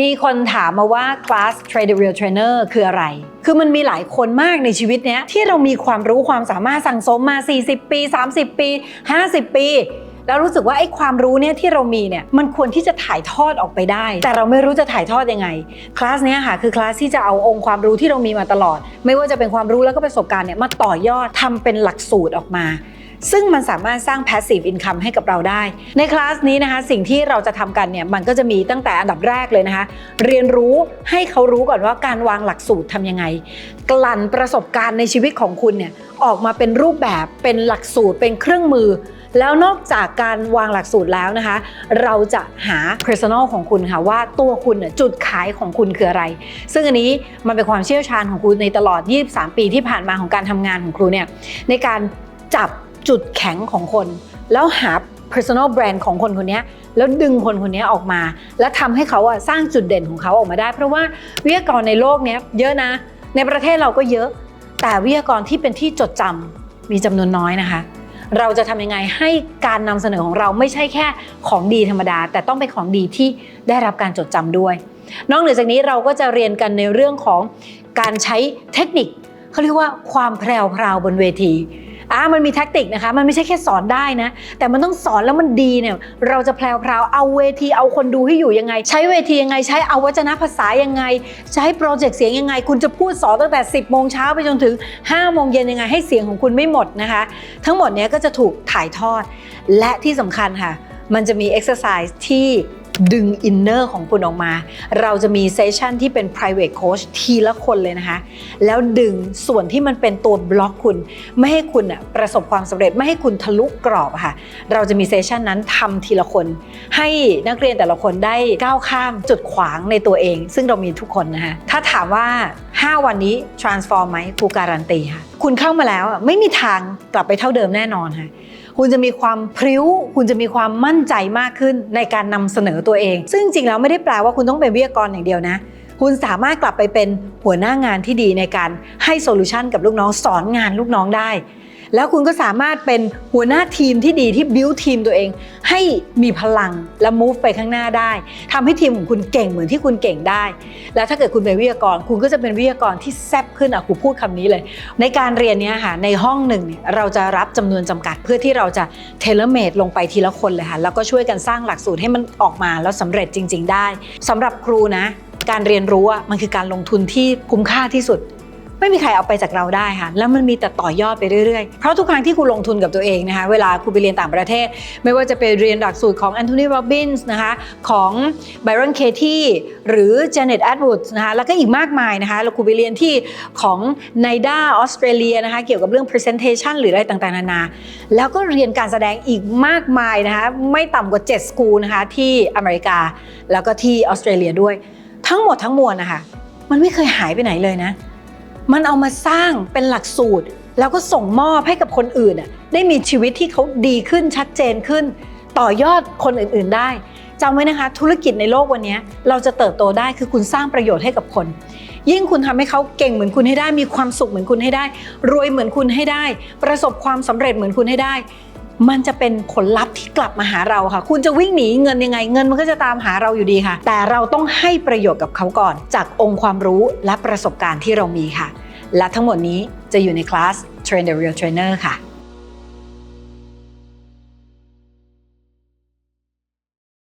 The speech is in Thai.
มีคนถามมาว่าคลาส Trade the Real Trainer คืออะไร คือมันมีหลายคนมากในชีวิตเนี้ยที่เรามีความรู้ความสามารถสั่งสมมา 40 ปี 30 ปี 50 ปี แล้วรู้สึกว่าไอ้ความรู้เนี่ยที่เรามีเนี่ยมันควรที่จะถ่ายทอดออกไปได้ แต่เราไม่รู้จะถ่ายทอดยังไง คลาสเนี้ยค่ะคือคลาสที่จะเอาองค์ความรู้ที่เรามีมาตลอด ไม่ว่าจะเป็นความรู้แล้วก็ประสบการณ์เนี่ยมาต่อยอดทำเป็นหลักสูตรออกมา ซึ่งมันสามารถสร้าง passive income ให้กับเราได้ ในคลาสนี้นะคะ สิ่งที่เราจะทำกันเนี่ยมันก็จะมีตั้งแต่อันดับแรกเลยนะคะ เรียนรู้ให้เขารู้ก่อนว่าการวางหลักสูตรทำยังไง กลั่นประสบการณ์ในชีวิตของคุณเนี่ยออกมาเป็นรูปแบบเป็นหลักสูตรเป็นเครื่องมือ แล้วนอกจากการวางหลักสูตรแล้วนะคะ เราจะหา personal ของคุณค่ะว่าตัวคุณน่ะจุดขายของคุณคืออะไร ซึ่งอันนี้มันเป็นความเชี่ยวชาญของครูในตลอด 23 ปีที่ผ่านมาของการทำงานของครูเนี่ยในการจับ จุดแข็งของคน แล้วหา personal brand ของคนคนนี้แล้วดึงคนคนนี้ออกมา แล้วทำให้เขาอะสร้างจุดเด่นของเขาออกมาได้ เพราะว่าวิทยากรในโลกเนี้ยเยอะนะ ในประเทศเราก็เยอะ แต่วิทยากรที่เป็นที่จดจำมีจำนวนน้อยนะคะ เราจะทำยังไงให้การนำเสนอของเราไม่ใช่แค่ของดีธรรมดา แต่ต้องเป็นของดีที่ได้รับการจดจำด้วย นอกเหนือจากนี้เราก็จะเรียนกันในเรื่องของการใช้เทคนิคเขาเรียกว่าความแพรวพราวบนเวที อ่ามันมีแท็กติกนะคะ มันไม่ใช่แค่สอนได้นะ แต่มันต้องสอนแล้วมันดีเนี่ย เราจะแพรวพราวเอาเวทีเอาคนดูให้อยู่ยังไง ใช้เวทียังไง ใช้เอาวัจนภาษายังไง ใช้โปรเจกต์เสียงยังไง คุณจะพูดสอนตั้งแต่ 10โมงเช้าไปจนถึง5โมงเย็นยังไงให้เสียงของคุณไม่หมดนะคะ ทั้งหมดเนี้ยก็จะถูกถ่ายทอด และที่สำคัญค่ะ มันจะมี exercise ที่ ดึงอินเนอร์ของคุณออกมา เราจะมีเซสชันที่เป็น private coach ทีละคนเลยนะคะ แล้วดึงส่วนที่มันเป็นตัวบล็อกคุณ ไม่ให้คุณอะประสบความสำเร็จไม่ให้คุณทะลุกรอบอะค่ะ เราจะมีเซสชันนั้นทำทีละคน ให้นักเรียนแต่ละคนได้ก้าวข้ามจุดขวางในตัวเอง ซึ่งเรามีทุกคนนะคะ ถ้าถามว่า 5 วันนี้ transform ไหมครูการันตีค่ะ คุณเข้ามาแล้วไม่มีทางกลับไปเท่าเดิมแน่นอนค่ะ คุณจะมีความพริ้ว คุณจะมีความมั่นใจมากขึ้นในการนำเสนอตัวเอง ซึ่งจริงแล้วไม่ได้แปลว่าคุณต้องเป็นวิทยากรอย่างเดียวนะคุณสามารถกลับไปเป็นหัวหน้างานที่ดีในการให้โซลูชันกับลูกน้องสอนงานลูกน้องได้ แล้วคุณก็สามารถเป็นหัวหน้าทีมที่ดีที่บิวทีมตัวเอง ให้มีพลังและ move ไปข้างหน้าได้ทำให้ทีมของคุณเก่งเหมือนที่คุณเก่งได้ แล้วถ้าเกิดคุณเป็นวิทยากร คุณก็จะเป็นวิทยากรที่แซ่บขึ้นอะครูพูดคำนี้เลย ในการเรียนเนี้ยค่ะในห้องหนึ่งเนี่ยเราจะรับจำนวนจำกัดเพื่อที่เราจะเทเลเมดลงไปทีละคนเลยค่ะแล้วก็ช่วยกันสร้างหลักสูตรให้มันออกมาแล้วสำเร็จจริง ๆ ได้สำหรับครูนะ การเรียนรู้อะมันคือการลงทุนที่คุ้มค่าที่สุด ไม่มีใครเอาไปจากเราได้ค่ะ แล้วมันมีแต่ต่อยอดไปเรื่อยๆ เพราะทุกครั้งที่คุณลงทุนกับตัวเองนะคะ เวลาคุณไปเรียนต่างประเทศ ไม่ว่าจะไปเรียนหลักสูตรของแอนโทนีโรบินส์นะคะ ของไบรอนเคที่หรือเจเน็ตแอดวูดนะคะ แล้วก็อีกมากมายนะคะ แล้วคุณไปเรียนที่ของไนด้าออสเตรเลียนะคะ เกี่ยวกับเรื่อง presentation หรืออะไรต่างๆ นานา แล้วก็เรียนการแสดงอีกมากมายนะคะ ไม่ต่ำกว่า7สกูลนะคะที่อเมริกา แล้วก็ที่ออสเตรเลียด้วย ทั้งหมดทั้งมวลนะคะ มันไม่เคยหายไปไหนเลยนะ มันเอามาสร้างเป็นหลักสูตร แล้วก็ส่งมอบให้กับคนอื่นน่ะได้มีชีวิตที่เขาดีขึ้นชัดเจนขึ้น ต่อยอดคนอื่นๆได้จำไว้นะคะ ธุรกิจในโลกวันนี้เราจะเติบโตได้คือคุณสร้างประโยชน์ให้กับคน ยิ่งคุณทำให้เขาเก่งเหมือนคุณให้ได้ มีความสุขเหมือนคุณให้ได้ รวยเหมือนคุณให้ได้ ประสบความสำเร็จเหมือนคุณให้ได้ มันจะเป็นผลลัพธ์ที่กลับมาหาเราค่ะ คุณจะวิ่งหนีเงินยังไงเงินมันก็จะตามหาเราอยู่ดีค่ะ แต่เราต้องให้ประโยชน์กับเขาก่อน จากองค์ความรู้และประสบการณ์ที่เรามีค่ะ และทั้งหมดนี้จะอยู่ในคลาส Train the Real Trainer ค่ะ